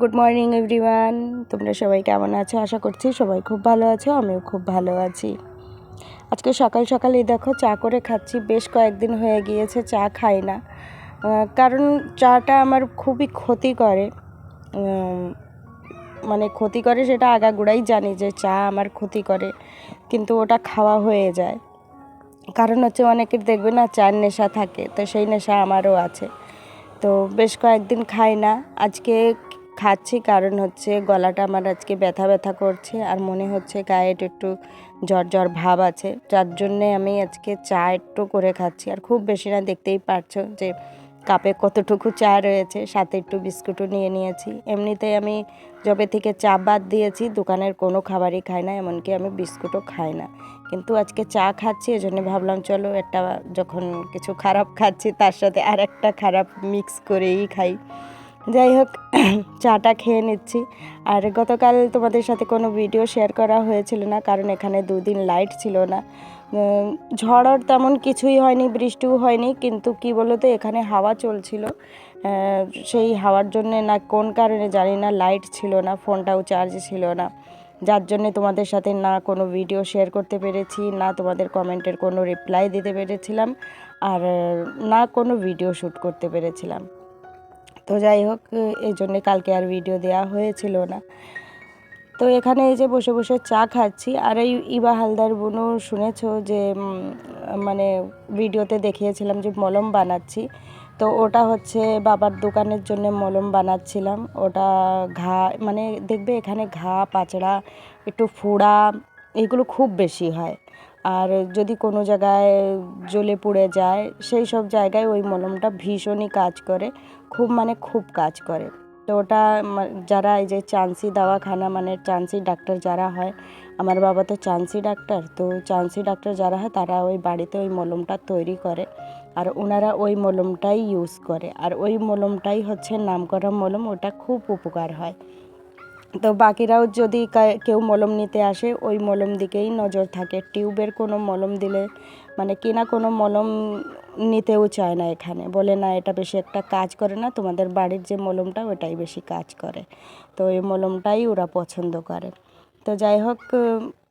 Good morning everyone তোমরা সবাই কেমন আছো? আশা করছি সবাই খুব ভালো আছো, আমিও খুব ভালো আছি। আজকে সকাল সকালেই দেখো চা করে খাচ্ছি, বেশ কয়েকদিন হয়ে গিয়েছে, চা খাই না। কারণ চাটা আমার খুবই ক্ষতি করে। মানে ক্ষতি করে সেটা আগাগোড়াই জানি যে চা আমার ক্ষতি করে, কিন্তু ওটা খাওয়া হয়ে যায়। কারণ হচ্ছে অনেকের দেখবে না চার নেশা থাকে, তো সেই নেশা আমারও আছে। তো বেশ কয়েকদিন খাই না। আজকে খাচ্ছি, কারণ হচ্ছে গলাটা আমার আজকে ব্যথা ব্যথা করছে আর মনে হচ্ছে গায়ে একটু জ্বর জ্বর ভাব আছে। যার জন্যে আমি আজকে চা একটু করে খাচ্ছি। আর খুব বেশি না, দেখতেই পারছ যে কাপে কতটুকু চা রয়েছে, সাথে একটু বিস্কুটও নিয়ে নিয়েছি। এমনিতে আমি যবে থেকে চা বাদ দিয়েছি, দোকানের কোনো খাবারই খাই না, এমনকি আমি বিস্কুটও খাই না। কিন্তু আজকে চা খাচ্ছি, এজন্য ভাবলাম চলো একটা যখন কিছু খারাপ খাচ্ছি, তার সাথে আর একটা খারাপ মিক্স করেই খাই। যাই হোক চাটা খেয়ে নিচ্ছি। আর গতকাল তোমাদের সাথে কোনো ভিডিও শেয়ার করা হয়েছিল না কারণ এখানে দুদিন লাইট ছিল না। উম, ঝড় তেমন কিছুই হয়নি বৃষ্টিও হয়নি কিন্তু কি বলো তো এখানে হাওয়া চলছিল। সেই হাওয়ার জন্য না কোন কারণে জানি না লাইট ছিল না ফোনটাও চার্জ ছিল না। যার জন্যে তোমাদের সাথে না কোনো ভিডিও শেয়ার করতে পেরেছি না তোমাদের কমেন্টের কোনো রিপ্লাই দিতে পেরেছিলাম আর না কোনো ভিডিও শ্যুট করতে পেরেছিলাম। তো যাই হোক, এই জন্যে কালকে আর ভিডিও দেওয়া হয়েছিল না। তো এখানে এই যে বসে বসে চা খাচ্ছি, আর এই ইবা হালদার বুনু শুনেছ যে মানে ভিডিওতে দেখিয়েছিলাম যে মলম বানাচ্ছি। তো ওটা হচ্ছে বাবার দোকানের জন্য মলম বানাচ্ছিলাম। ওটা ঘা মানে দেখবে এখানে ঘা, পাচড়া, একটু ফোড়া, এগুলো খুব বেশি হয়। আর যদি কোনো জায়গায় জ্বলে পুড়ে যায়, সেই সব জায়গায় ওই মলমটা ভীষণই কাজ করে, খুব মানে খুব কাজ করে। তো ওটা যারা এই যে চান্সি দাওয়াখানা মানে চান্সি ডাক্তার যারা হয়, আমার বাবা তো চান্সি ডাক্তার, তো চান্সি ডাক্তার যারা হয় তারা ওই বাড়িতে ওই মলমটা তৈরি করে আর ওনারা ওই মলমটাই ইউজ করে। আর ওই মলমটাই হচ্ছে নামকরা মলম, ওটা খুব উপকার হয়। তো বাকিরাও যদি কেউ মলম নিতে আসে, ওই মলম দিকেই নজর থাকে। টিউবের কোনো মলম দিলে মানে কিনা কোনো মলম নিতেও চায় না এখানে। বলে, না, এটা বেশি একটা কাজ করে না, তোমাদের বাড়ির যে মলমটা, ওটাই বেশি কাজ করে। তো এই মলমটাই ওরা পছন্দ করে। তো যাই হোক,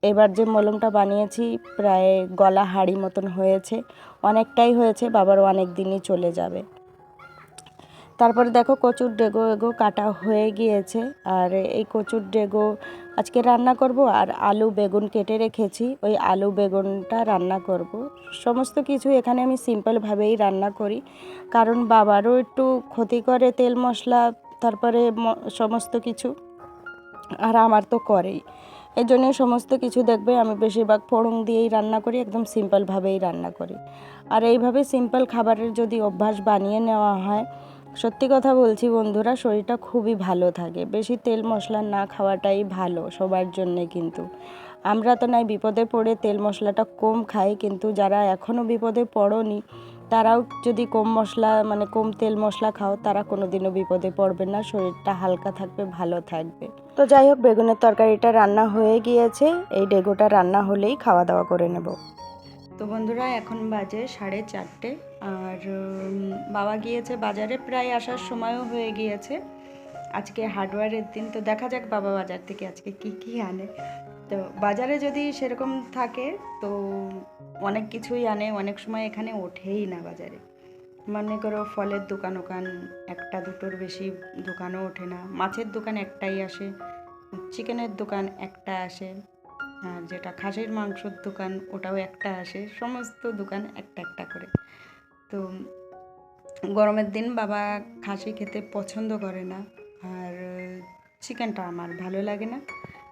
এবার যে মলমটা বানিয়েছি, প্রায় গলা হাড়ি মতন হয়েছে। অনেকটাই হয়েছে, বাবার অনেক দিনই চলে যাবে। তারপরে দেখো কচুর ডেগো এগো কাটা হয়ে গিয়েছে। আর এই কচুর ডেগো আজকে রান্না করব আর আলু বেগুন কেটে রেখেছি। ওই আলু বেগুনটা রান্না করব। সমস্ত কিছু এখানে আমি সিম্পলভাবেই রান্না করি। কারণ বাবারও একটু ক্ষতি করে তেল মশলা, তারপরে সমস্ত কিছু। আর আমার তো করেই। এই জন্য সমস্ত কিছু দেখবে, আমি বেশিরভাগ ফোড়ন দিয়েই রান্না করি, একদম সিম্পলভাবেই রান্না করি। আর এইভাবে সিম্পল খাবারের যদি অভ্যাস বানিয়ে নেওয়া হয় সত্যি কথা বলছি বন্ধুরা, শরীরটা খুবই ভালো থাকে। বেশি তেল মশলা না খাওয়াটাই ভালো সবার জন্যে কিন্তু। আমরা তো নাই বিপদে পড়ে তেল মশলাটা কম খাই, কিন্তু যারা এখনও বিপদে পড়োনি, তারাও যদি কম মশলা মানে কম তেল মশলা খাও, তারা কোনোদিনও বিপদে পড়বে না, শরীরটা হালকা থাকবে, ভালো থাকবে। তো যাই হোক, বেগুনের তরকারিটা রান্না হয়ে গিয়েছে, এই ডেগোটা রান্না হলেই খাওয়া দাওয়া করে নেব। তো বন্ধুরা, এখন বাজে সাড়ে চারটে। আর বাবা গিয়েছে বাজারে, প্রায় আসার সময়ও হয়ে গিয়েছে। আজকে হার্ডওয়্যারের দিন, তো দেখা যাক বাবা বাজার থেকে আজকে কি কি আনে। তো বাজারে যদি সেরকম থাকে, তো অনেক কিছুই আনে, অনেক সময় এখানে ওঠেই না বাজারে। মনে করো ফলের দোকান ওখান, একটা দুটোর বেশি দোকানও ওঠে না। মাছের দোকান একটাই আসে, চিকেনের দোকান একটা আসে। যেটা খাসির মাংসর দোকান, ওটাও একটা আসে। সমস্ত দোকান একটা একটা করে। তো গরমের দিন বাবা খাসি খেতে পছন্দ করে না। আর চিকেনটা আমার ভালো লাগে না।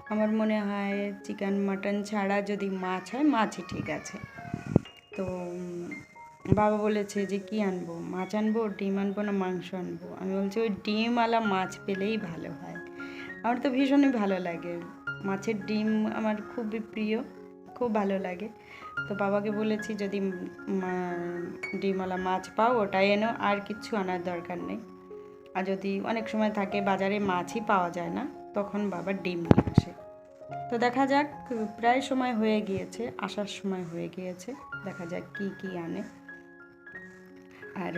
আমার মনে হয় চিকেন, মাটন ছাড়া যদি মাছ হয়, মাছই ঠিক আছে। তো বাবা বলেছে যে, কি আনব? মাছ আনব, ডিম আনব না মাংস আনব? আমি বলছি, ওই ডিমওয়ালা মাছ পেলেই ভালো হয়। আমার তো ভীষণই ভালো লাগে। মাছের ডিম আমার খুবই প্রিয়, খুব ভালো লাগে। তো বাবাকে বলেছি, যদি ডিমওয়ালা মাছ পাও, ওটাই এনো, আর কিচ্ছু আনার দরকার নেই। আর যদি অনেক সময় থাকে, বাজারে মাছই পাওয়া যায় না, তখন বাবা ডিম নিয়ে আসে। তো দেখা যাক, প্রায় সময় হয়ে গিয়েছে, আসার সময় হয়ে গিয়েছে, দেখা যাক কি কি আনে। আর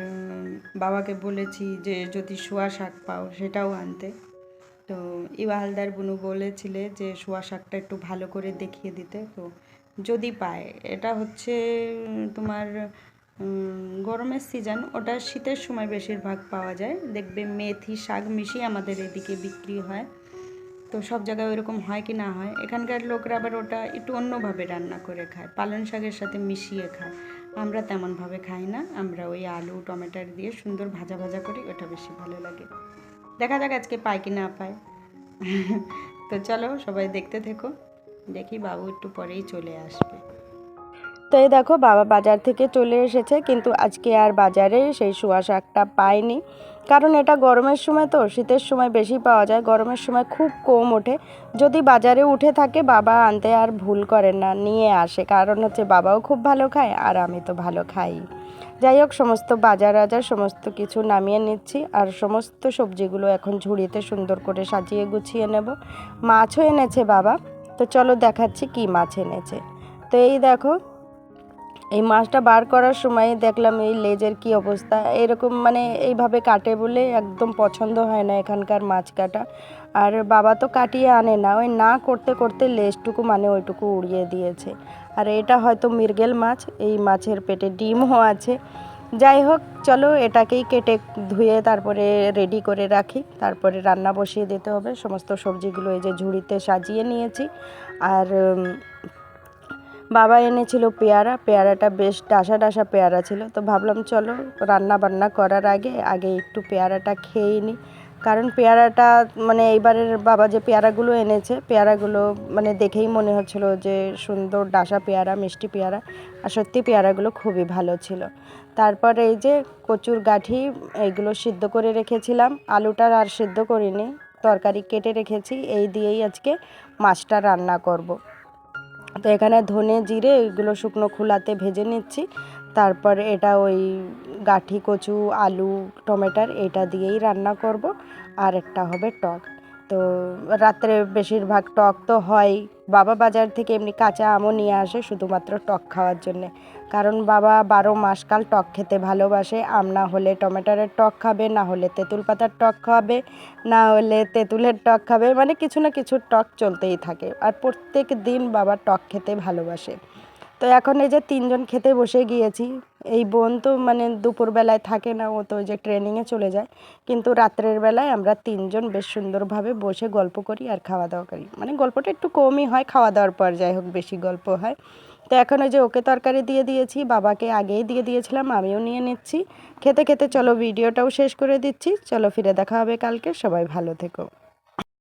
বাবাকে বলেছি যে, যদি শোয়া শাক পাও, সেটাও আনতে। তো ইবা হালদার বুনু বলেছিলে যে শোয়া শাকটা একটু ভালো করে দেখিয়ে দিতে, তো যদি পায়। এটা হচ্ছে তোমার গরমের সিজন, ওটা শীতের সময় বেশিরভাগ পাওয়া যায়। দেখবে মেথি শাক মিশিয়ে আমাদের এদিকে বিক্রি হয়। তো সব জায়গায় ওইরকম হয় কি না হয়। এখানকার লোকরা আবার ওটা একটু অন্যভাবে রান্না করে খায়, পালং শাকের সাথে মিশিয়ে খায়। আমরা তেমনভাবে খাই না, আমরা ওই আলু, টমেটোর দিয়ে সুন্দর ভাজা ভাজা করি, ওটা বেশি ভালো লাগে। দেখা যাক আজকে পায় কি না পায় তো চলো সবাই দেখতে থেকো, দেখি বাবু একটু পরেই চলে আসবে। তো এই দেখো, বাবা বাজার থেকে চলে এসেছে, কিন্তু আজকে আর বাজারে সেই শোয়া শাকটা পাইনি কারণ এটা গরমের সময় তো, শীতের সময় বেশি পাওয়া যায়, গরমের সময় খুব কম ওঠে। যদি বাজারে উঠে থাকে, বাবা আনতে আর ভুল করেন না, নিয়ে আসে। কারণ হচ্ছে বাবাও খুব ভালো খায়, আর আমি তো ভালো খাই। যাই হোক, সমস্ত বাজার আজার, সমস্ত কিছু নামিয়ে নিচ্ছি আর সমস্ত সবজিগুলো এখন ঝুড়িতে সুন্দর করে সাজিয়ে গুছিয়ে নেব। মাছও এনেছে বাবা। তো চলো দেখাচ্ছি কি মাছ এনেছে। তো এই দেখো, এই মাছটা বার করার সময় দেখলাম এই লেজের কি অবস্থা। এরকম মানে এইভাবে কাটে বলে একদম পছন্দ হয় না এখানকার মাছ কাটা। আর বাবা তো কাটিয়ে আনে না, ওই না করতে করতে লেজটুকু মানে ওইটুকু উড়িয়ে দিয়েছে। আর এটা হয়তো মৃগেল মাছ, এই মাছের পেটে ডিমও আছে। যাই হোক, চলো এটাকেই কেটে ধুয়ে তারপরে রেডি করে রাখি। তারপরে রান্না বসিয়ে দিতে হবে। সমস্ত সবজিগুলো এই যে ঝুড়িতে সাজিয়ে নিয়েছি। আর বাবা এনেছিল পেয়ারা। পেয়ারাটা বেশ ডাসা ডাসা পেয়ারা ছিল। তো ভাবলাম চলো রান্না বান্না করার আগে আগে একটু পেয়ারাটা খেয়েই নিই কারণ পেয়ারাটা মানে এইবারের বাবা যে পেয়ারাগুলো এনেছে, পেয়ারাগুলো মানে দেখেই মনে হচ্ছিল যে সুন্দর ডাসা পেয়ারা, মিষ্টি পেয়ারা, আর সত্যি পেয়ারাগুলো খুবই ভালো ছিল। তারপর এই যে কচুর গাঠি, এইগুলো সিদ্ধ করে রেখেছিলাম। আলুটা আর সিদ্ধ করিনি, তরকারি কেটে রেখেছি, এই দিয়েই আজকে মাছটা রান্না করব। তো এখানে ধনে জিরে এগুলো শুকনো খোলাতে ভেজে নিচ্ছি। তারপর এটা ওই গাঠি, কচু, আলু, টমেটোর এটা দিয়েই রান্না করব। আর একটা হবে টক। তো রাত্রে বেশিরভাগ টক তো হয়। বাবা বাজার থেকে এমনি কাঁচা আমও নিয়ে আসে শুধুমাত্র টক খাওয়ার জন্যে। কারণ বাবা বারো মাসকাল টক খেতে ভালোবাসে। আম না হলে টমেটোরের টক খাবে, না হলে তেঁতুল পাতার টক খাবে, না হলে তেঁতুলের টক খাবে। মানে কিছু না কিছু টক চলতেই থাকে। আর প্রত্যেক দিন বাবা টক খেতে ভালোবাসে। তো এখন এই যে তিনজন খেতে বসে গিয়েছি, এই বোন তো মানে দুপুরবেলায় থাকে না, ও তো যে ট্রেনিংয়ে চলে যায়। কিন্তু রাত্রের বেলায় আমরা তিনজন বেশ সুন্দরভাবে বসে গল্প করি আর খাওয়া দাওয়া করি। মানে গল্পটা একটু কমই হয়, খাওয়া দাওয়ার পর যাই হোক বেশি গল্প হয়। তো এখন ওই যে ওকে তরকারি দিয়ে দিয়েছি, বাবাকে আগেই দিয়ে দিয়েছিলাম, আমিও নিয়ে নিচ্ছি। খেতে খেতে চলো, ভিডিওটাও শেষ করে দিচ্ছি। চলো ফিরে দেখা হবে কালকে, সবাই ভালো থেকো।